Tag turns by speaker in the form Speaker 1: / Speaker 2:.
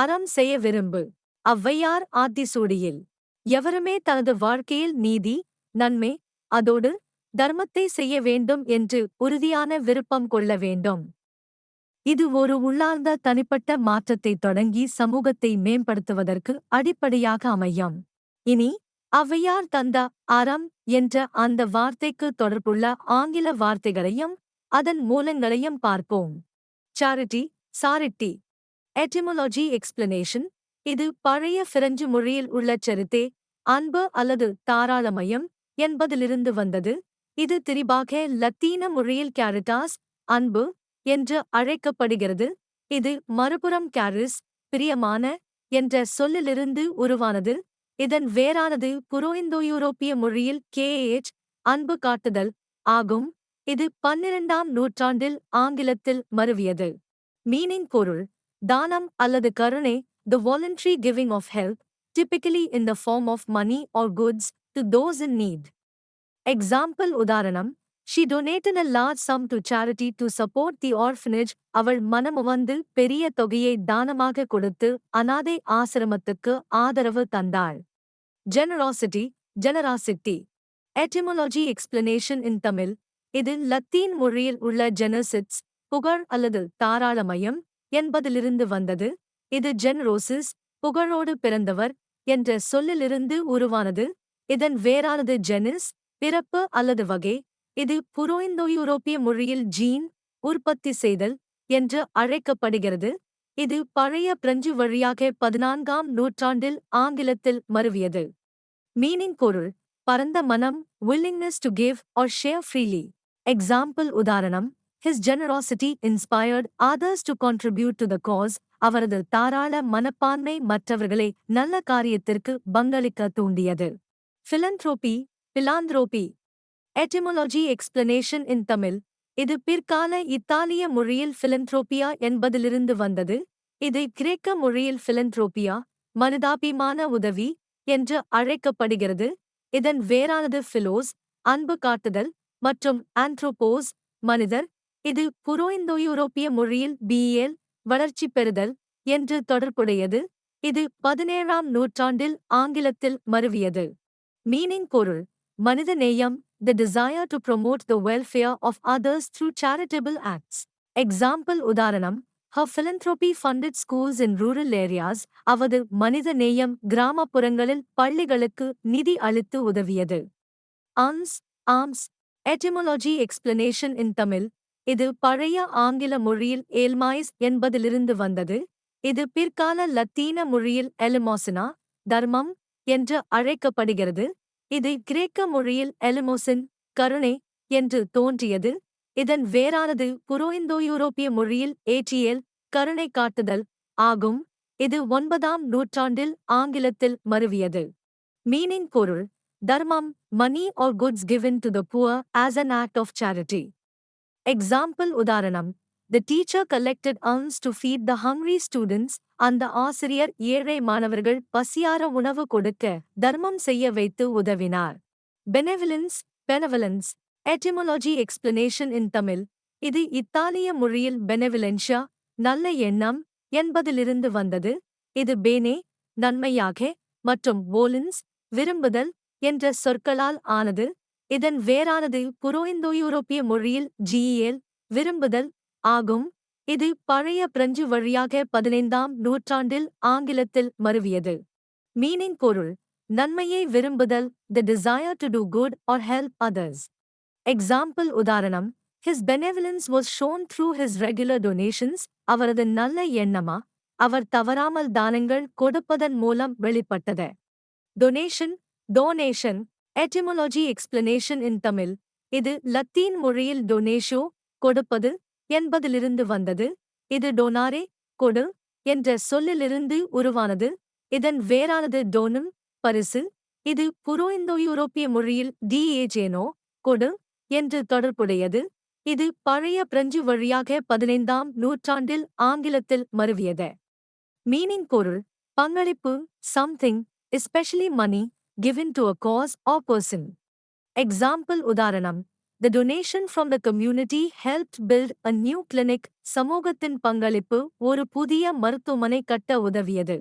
Speaker 1: அறம் செய்ய விரும்பு. ஔவையார் ஆத்திசூடியில் எவருமே தனது வாழ்க்கையில் நீதி நன்மை அதோடு தர்மத்தை செய்ய வேண்டும் என்று உறுதியான விருப்பம் கொள்ள வேண்டும். இது ஒரு உள்ளார்ந்த தனிப்பட்ட மாற்றத்தை தொடங்கி சமூகத்தை மேம்படுத்துவதற்கு அடிப்படையாக அமையும். இனி ஔவையார் தந்த அறம் என்ற அந்த வார்த்தைக்கு தொடர்புள்ள ஆங்கில வார்த்தைகளையும் அதன் மூலங்களையும் பார்ப்போம். Charity charity. எட்டிமோலஜி எக்ஸ்பிளனேஷன் இது பழைய பிரெஞ்சு மொழியில் உள்ள சரித்தே அன்பு அல்லது தாராளமயம் என்பதிலிருந்து வந்தது. இது திரிபாக லத்தீன மொழியில் கேரிட்டாஸ் அன்பு என்று அழைக்கப்படுகிறது. இது மறுபுறம் கேரிஸ் பிரியமான என்ற சொல்லிலிருந்து உருவானது. இதன் வேறானது புரோஇந்தோயூரோப்பிய மொழியில் கேஏச் அன்பு காட்டுதல் ஆகும். இது பன்னிரண்டாம் நூற்றாண்டில் ஆங்கிலத்தில் மருவியது. மீனிங் பொருள். தானம் அல்லது கருணை the voluntary giving of help typically in the form of money or goods, to those in need. Example Udaranam, she donated a large sum to charity to support the orphanage, அவள் மனமுவந்து பெரிய தொகையை தானமாக கொடுத்து அனாதை ஆசிரமத்துக்கு ஆதரவு தந்தாள் generosity generosity etymology explanation in Tamil இது லத்தீன் மொழியில் உள்ள ஜெனசிட்ஸ் புகழ் அல்லது தாராளமயம் என்பதிலிருந்து வந்தது. இது ஜென்ரோசிஸ் புகழோடு பிறந்தவர் என்ற சொல்லிலிருந்து உருவானது. இதன் வேறானது ஜெனிஸ் பிறப்பு அல்லது வகை. இது புரோஇந்தோயூரோப்பிய மொழியில் ஜீன் உற்பத்தி செய்தல் என்று அழைக்கப்படுகிறது. இது பழைய பிரெஞ்சு வழியாக பதினான்காம் நூற்றாண்டில் ஆங்கிலத்தில் மருவியது. மீனிங் பொருள் பரந்த மனம் willingness to give or share freely example உதாரணம் his generosity inspired others to contribute to the cause. அவரது தாராள மனப்பான்மை மற்றவர்களை நல்ல காரியத்திற்கு பங்களிக்க தூண்டியது. பிலந்த்ரோபி பிலாந்த்ரோபி எட்டிமோலஜி எக்ஸ்பிளனேஷன் இன் தமிழ் இது பிற்கால இத்தாலிய மொழியில் philanthropia என்பதிலிருந்து வந்தது. இதை கிரேக்க மொழியில் philanthropia மனிதாபிமான உதவி என்று அழைக்கப்படுகிறது. இதன் வேறானது ஃபிலோஸ் அன்பு காட்டுதல் மற்றும் ஆந்த்ரோபோஸ் மனிதர் இது புரோஇந்தோயூரோப்பிய மொழியில் பிஏல் வளர்ச்சி பெறுதல் என்று தொடர்புடையது. இது பதினேழாம் நூற்றாண்டில் ஆங்கிலத்தில் மருவியது. மீனிங் பொருள் மனித நேயம் the desire to promote the welfare of others through charitable acts example உதாரணம் her philanthropy funded schools in rural areas அவது மனித நேயம் கிராமப்புறங்களில் பள்ளிகளுக்கு நிதி அளித்து உதவியது. Alms alms etymology explanation in Tamil இது பழைய ஆங்கில மொழியில் ஏல்மாய்ஸ் என்பதிலிருந்து வந்தது. இது பிற்கால லத்தீன மொழியில் எலுமோசினா தர்மம் என்று அழைக்கப்படுகிறது. இது கிரேக்க மொழியில் எலுமோசின் கருணை என்று தோன்றியது. இதன் வேறானது புரோஇந்தோயூரோப்பிய மொழியில் ஏற்றியல் கருணை காட்டுதல் ஆகும். இது ஒன்பதாம் நூற்றாண்டில் ஆங்கிலத்தில் மருவியது. மீனிங் பொருள் தர்மம் money or goods given to the poor as an act of charity example உதாரணம். The teacher collected alms to feed the hungry students அந்த ஆசிரியர் ஏழை மாணவர்கள் பசியார உணவு கொடுக்க தர்மம் செய்ய வைத்து உதவினார். Benevolence benevolence etymology explanation in Tamil இது இத்தாலிய மொழியில் பெனெவிலென்ஷா நல்ல எண்ணம் என்பதிலிருந்து வந்தது. இது பேனே நன்மையாக மற்றும் போலின்ஸ் விரும்புதல் என்ற சொற்களால் ஆனது. இதன் வேறானது புரோஇந்தோயூரோப்பிய மொழியில் ஜிஇஎல் விரும்புதல் ஆகும். இது பழைய பிரெஞ்சு வழியாக பதினைந்தாம் நூற்றாண்டில் ஆங்கிலத்தில் மருவியது. மீனிங் பொருள் நன்மையை விரும்புதல் the desire to do good or help others example உதாரணம் his benevolence was shown through his regular donations அவரது நல்ல எண்ணமா அவர் தவறாமல் தானங்கள் கொடுப்பதன் மூலம் வெளிப்பட்டது. Donation donation etymology explanation in Tamil இது லத்தீன் மொழியில் டொனேஷோ கொடுப்பது என்பதிலிருந்து வந்தது. இது டோனாரே கொடு என்ற சொல்லிலிருந்து உருவானது. இதன் வேறானது டோனும் பரிசு. இது புரோஇந்தோயூரோப்பிய மொழியில் டிஏஜேனோ கொடு என்று தொடர்புடையது. இது பழைய பிரெஞ்சு வழியாக பதினைந்தாம் நூற்றாண்டில் ஆங்கிலத்தில் மருவியது. மீனிங் பொருள் பங்களிப்பு something especially money given to a cause or person Example Udaranam The donation from the community helped build a new clinic. சமூகத்தின் பங்களிப்பு ஒரு புதிய மருத்துவமனை கட்ட உதவியது